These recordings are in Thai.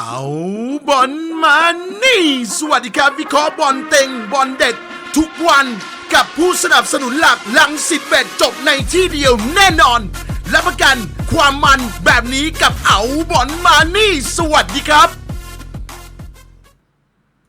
เอาบอลมานี่ สวัสดีครับวิเคราะห์บอลเต็งบอลเด็ด ทุกวันกับผู้สนับสนุนหลักลังสิบเบ็ดจบในที่เดียวแน่นอน รับประกันความมันแบบนี้กับเอาบอลมานี่ สวัสดีครับ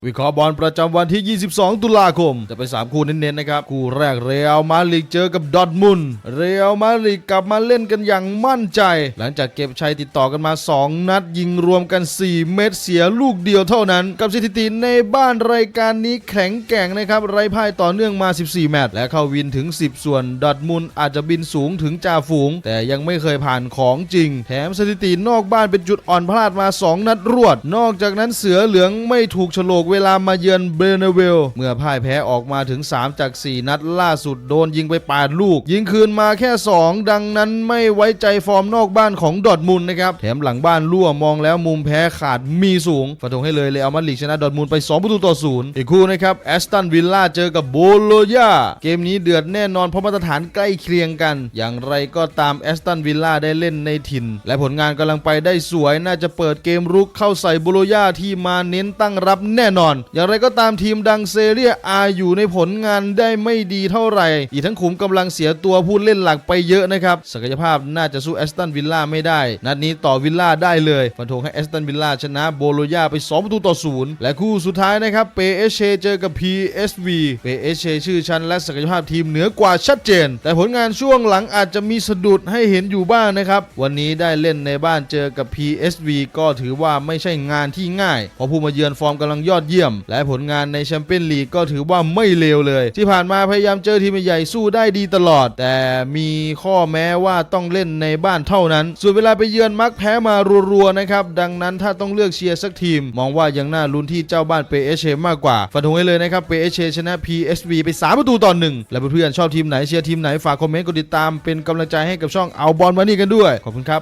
วิเคราะห์บอลประจำวันที่ 22 ตุลาคม จะเป็น3คู่เน้นๆนะครับ คู่แรกเรอัลมาดริดเจอกับดอทมุนเรอัลมาดริดกลับมาเล่นกันอย่างมั่นใจ หลังจากเก็บชัยติดต่อกันมา 2 นัดยิงรวมกัน 4 เม็ดเสียลูกเดียวเท่านั้น กับสถิติในบ้านรายการนี้แข็งแกร่งนะครับไร้พ่ายต่อเนื่องมา 14 แมตช์และเข้าวินถึง 10 ส่วนดอทมุนอาจจะบินสูงถึงจ่าฝูง แต่ยังไม่เคยผ่านของจริง แถมสถิตินอกบ้านเป็นจุดอ่อนพลาดมา 2 นัดรวด นอกจากนั้นเสือเหลืองไม่ถูกโฉลกเวลามาเยือนเบรเนเวล เมื่อพ่ายแพ้ออกมาถึง 3 จาก 4 นัดล่าสุดโดนยิงไป 8 ลูก ยิงคืนมาแค่ 2 ดังนั้นไม่ไว้ใจฟอร์มนอกบ้านของดอทมุนนะครับแถมหลังบ้านรั่วมองแล้วมุมแพ้ขาดมีสูงฟันธงให้เลยเลยเอามาดริดชนะดอทมุนไป 2 ประตูต่อศูนย์อีกคู่นะครับแอสตันวิลล่าเจอกับโบโลญาเกมนี้เดือดแน่นอนเพราะมาตรฐานใกล้เคียงกัน อย่างไรก็ตามแอสตันวิลล่าได้เล่นในถิ่น และผลงานกำลังไปได้สวยน่าจะเปิดเกมรุกเข้าใส่โบโลญาที่มาเน้นตั้งรับแน่นอนอย่างไรก็ตามทีมดังเซเรียอาอยู่ในผลงานได้ไม่ดีเท่าไหร่ อีกทั้งขุมกำลังเสียตัวผู้เล่นหลักไปเยอะนะครับ ศักยภาพน่าจะสู้แอสตันวิลล่าไม่ได้ นัดนี้ต่อวิลล่าได้เลยฟันธงให้แอสตันวิลล่าชนะโบโลญาไป 2 ประตูต่อศูนย์และคู่สุดท้ายนะครับเปเอเชเจอกับ PSV เปเอเชชื่อชั้นและศักยภาพทีมเหนือกว่าชัดเจน แต่ผลงานช่วงหลังอาจจะมีสะดุดให้เห็นอยู่บ้างนะครับวันนี้ได้เล่นในบ้านเจอกับ PSV ก็ถือว่าไม่ใช่งานที่ง่ายเพราะผู้มาเยือนฟอร์มกำลังยอดเยี่ยม และผลงานในแชมเปี้ยนลีกก็ถือว่าไม่เลวเลย ที่ผ่านมาพยายามเจอทีมใหญ่สู้ได้ดีตลอด แต่มีข้อแม้ว่าต้องเล่นในบ้านเท่านั้น ส่วนเวลาไปเยือนมักแพ้มารัวๆนะครับ ดังนั้นถ้าต้องเลือกเชียร์สักทีม มองว่ายังน่าลุ้นที่เจ้าบ้านเปเอเชมากกว่าฟันธงให้เลยนะครับเปเอเชชนะ PSV ไป 3 ประตูต่อหนึ่งและเพื่อนๆชอบทีมไหนเชียร์ทีมไหนฝากคอมเมนต์กดติดตามเป็นกำลังใจให้กับช่องเอาบอลมานี่กันด้วยขอบคุณครับ